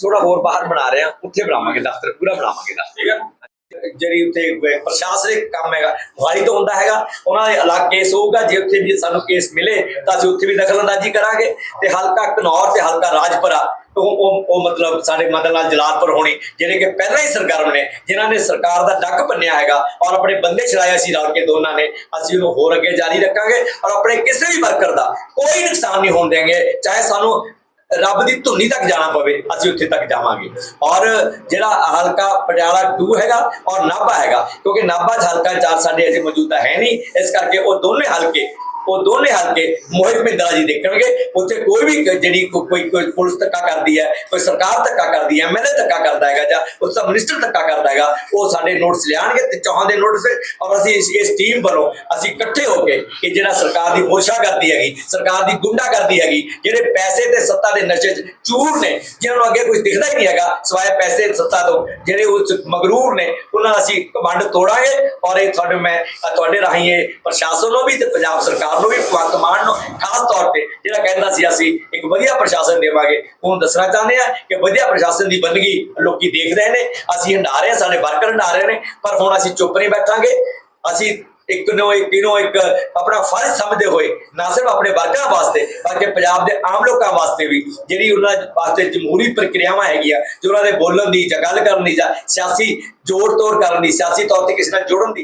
ਥੋੜਾ ਹੋਰ ਬਾਹਰ ਬਣਾ ਰਹੇ ਆ ਉੱਥੇ ਬਣਾਵਾਂਗੇ ਦਫ਼ਤਰ, ਪੂਰਾ ਬਣਾਵਾਂਗੇ ਦਫ਼ਤਰ। ਠੀਕ ਹੈ। ਜਿਹੜੀ ਉੱਥੇ ਪ੍ਰਸ਼ਾਸਨਿਕ ਕੰਮ ਹੈਗਾ, ਵਾਰੀ ਤੋਂ ਹੁੰਦਾ ਹੈਗਾ, ਉਹਨਾਂ ਦੇ ਅਲੱਗ ਕੇਸ ਹੋਊਗਾ, ਜੇ ਉੱਥੇ ਵੀ ਸਾਨੂੰ ਕੇਸ ਮਿਲੇ, ਤਾਂ ਅਸੀਂ ਉੱਥੇ ਵੀ ਦਖਲਅੰਦਾਜ਼ੀ ਕਰਾਂਗੇ, ਤੇ ਹਲਕਾ ਘਨੌਰ ਤੇ ਹਲਕਾ ਰਾਜਪੁਰਾ, ਉਹ ਉਹ ਮਤਲਬ ਸਾਡੇ ਮਦਨ ਲਾਲ ਜਲਾਲਪੁਰ ਹੋਣੀ, ਜਿਹੜੇ ਕਿ ਪਹਿਲਾਂ ਹੀ ਸਰਗਰਮ ਨੇ, ਜਿਨ੍ਹਾਂ ਨੇ ਸਰਕਾਰ ਦਾ ਡੱਕ ਭੰਨਿਆ ਹੈਗਾ, ਔਰ ਆਪਣੇ ਬੰਦੇ ਛੜਾਇਆ ਸੀ ਰਲ ਕੇ ਦੋਨਾਂ ਨੇ, ਅਸੀਂ ਉਹਨੂੰ ਹੋਰ ਅੱਗੇ ਜਾਰੀ ਰੱਖਾਂਗੇ, ਔਰ ਆਪਣੇ ਕਿਸੇ ਵੀ ਵਰਕਰ ਦਾ ਕੋਈ ਨੁਕਸਾਨ ਨਹੀਂ ਹੋਣ ਦੇਵਾਂਗੇ ਚਾਹੇ ਸਾਨੂੰ ਰੱਬ ਦੀ ਧੁਨੀ ਤੱਕ ਜਾਣਾ ਪਵੇ, ਅਸੀਂ ਉੱਥੇ ਤੱਕ ਜਾਵਾਂਗੇ। ਔਰ ਜਿਹੜਾ ਹਲਕਾ ਪਟਿਆਲਾ 2 ਹੈਗਾ ਔਰ ਨਾਭਾ ਹੈਗਾ, ਕਿਉਂਕਿ ਨਾਭਾ 'ਚ ਹਲਕਾ ਚਾਰ ਸਾਡੇ ਅਜੇ ਮੌਜੂਦਾ ਹੈ ਨਹੀਂ, ਇਸ ਕਰਕੇ ਉਹ ਦੋਨੇ ਹਲਕੇ ਉਹ ਦੋਨੇ ਹਲਕੇ ਮੋਹਿਤ ਮਿੰਦਰਾ ਜੀ ਦੇਖਣਗੇ। ਉੱਥੇ ਕੋਈ ਵੀ ਜਿਹੜੀ ਕੋਈ ਕੋਈ ਪੁਲਿਸ ਧੱਕਾ ਕਰਦੀ ਹੈ, ਕੋਈ ਸਰਕਾਰ ਧੱਕਾ ਕਰਦੀ ਹੈ ਐਮਐਲਏ ਧੱਕਾ ਕਰਦਾ ਹੈਗਾ ਜਾਂ ਉਸ ਦਾ ਮਿਨਿਸਟਰ ਧੱਕਾ ਕਰਦਾ ਹੈਗਾ, ਉਹ ਸਾਡੇ ਨੋਟਿਸ ਲਿਆਣਗੇ ਤੇ ਚੌਹਾਂ ਦੇ ਨੋਟਿਸ ਔਰ ਅਸੀਂ ਇਸ ਇਸ ਟੀਮ ਵੱਲੋਂ ਅਸੀਂ ਇਕੱਠੇ ਹੋ ਕੇ ਕਿ ਜਿਹੜਾ ਸਰਕਾਰ ਦੀ ਹੋਸ਼ਾ ਕਰਦੀ ਹੈਗੀ, ਸਰਕਾਰ ਦੀ ਗੁੰਡਾ ਕਰਦੀ ਹੈਗੀ, ਜਿਹੜੇ ਪੈਸੇ ਤੇ ਸੱਤਾ ਦੇ ਨਸ਼ੇ 'ਚ ਚੂਰ ਨੇ, ਜਿਨ੍ਹਾਂ ਨੂੰ ਅੱਗੇ ਕੁਝ ਦਿਖਦਾ ਹੀ ਨਹੀਂ ਹੈਗਾ ਸਵਾਏ ਪੈਸੇ ਸੱਤਾ ਤੋਂ, ਜਿਹੜੇ ਉਸ ਮਗਰੂਰ ਨੇ, ਉਹਨਾਂ ਅਸੀਂ ਕਮੰਡ ਤੋੜਾਂਗੇ ਔਰ ਇਹ ਤੁਹਾਡੇ ਮੈਂ, ਤੁਹਾਡੇ ਰਾਹੀਂ ਇਹ ਪ੍ਰਸ਼ਾਸਨ ਨੂੰ ਵੀ ਤੇ ਪੰਜਾਬ ਸਰਕਾਰ ਨੂੰ ਵੀ ਭਗਵੰਤ ਮਾਨ ਨੂੰ ਖਾਸ ਤੌਰ ਤੇ ਜਿਹੜਾ ਕਹਿੰਦਾ ਸੀ ਅਸੀਂ ਇੱਕ ਵਧੀਆ ਪ੍ਰਸ਼ਾਸਨ ਦੇਵਾਂਗੇ, ਹੁਣ ਦੱਸਣਾ ਚਾਹੁੰਦੇ ਆ ਕਿ ਵਧੀਆ ਪ੍ਰਸ਼ਾਸਨ ਦੀ ਬੰਦਗੀ ਲੋਕੀ ਦੇਖ ਰਹੇ ਨੇ, ਅਸੀਂ ਹੰਡਾ ਰਹੇ ਹਾਂ, ਸਾਡੇ ਵਰਕਰ ਹੰਡਾ ਰਹੇ ਨੇ, ਪਰ ਹੁਣ ਅਸੀਂ ਚੁੱਪ ਨਹੀਂ ਬੈਠਾਂਗੇ, ਅਸੀਂ ਇੱਕ ਨੂੰ ਇੱਕ ਨੂੰ ਇੱਕ ਆਪਣਾ ਫਰਜ਼ ਸਮਝਦੇ ਹੋਏ, ਨਾ ਸਿਰਫ ਆਪਣੇ ਵਰਕਰਾਂ ਵਾਸਤੇ, ਬਲਕਿ ਪੰਜਾਬ ਦੇ ਆਮ ਲੋਕਾਂ ਵਾਸਤੇ ਵੀ, ਜਿਹੜੀ ਉਹਨਾਂ ਵਾਸਤੇ ਜਮਹੂਰੀ ਪ੍ਰਕਿਰਿਆਵਾਂ ਹੈਗੀਆਂ, ਜੋ ਉਹਨਾਂ ਦੇ ਬੋਲਣ ਦੀ ਜਾਂ ਗੱਲ ਕਰਨ ਦੀ ਜਾਂ ਸਿਆਸੀ ਜੋੜ ਤੋੜ ਕਰਨ ਦੀ, ਸਿਆਸੀ ਤੌਰ ਤੇ ਕਿਸੇ ਨਾਲ ਜੋੜਨ ਦੀ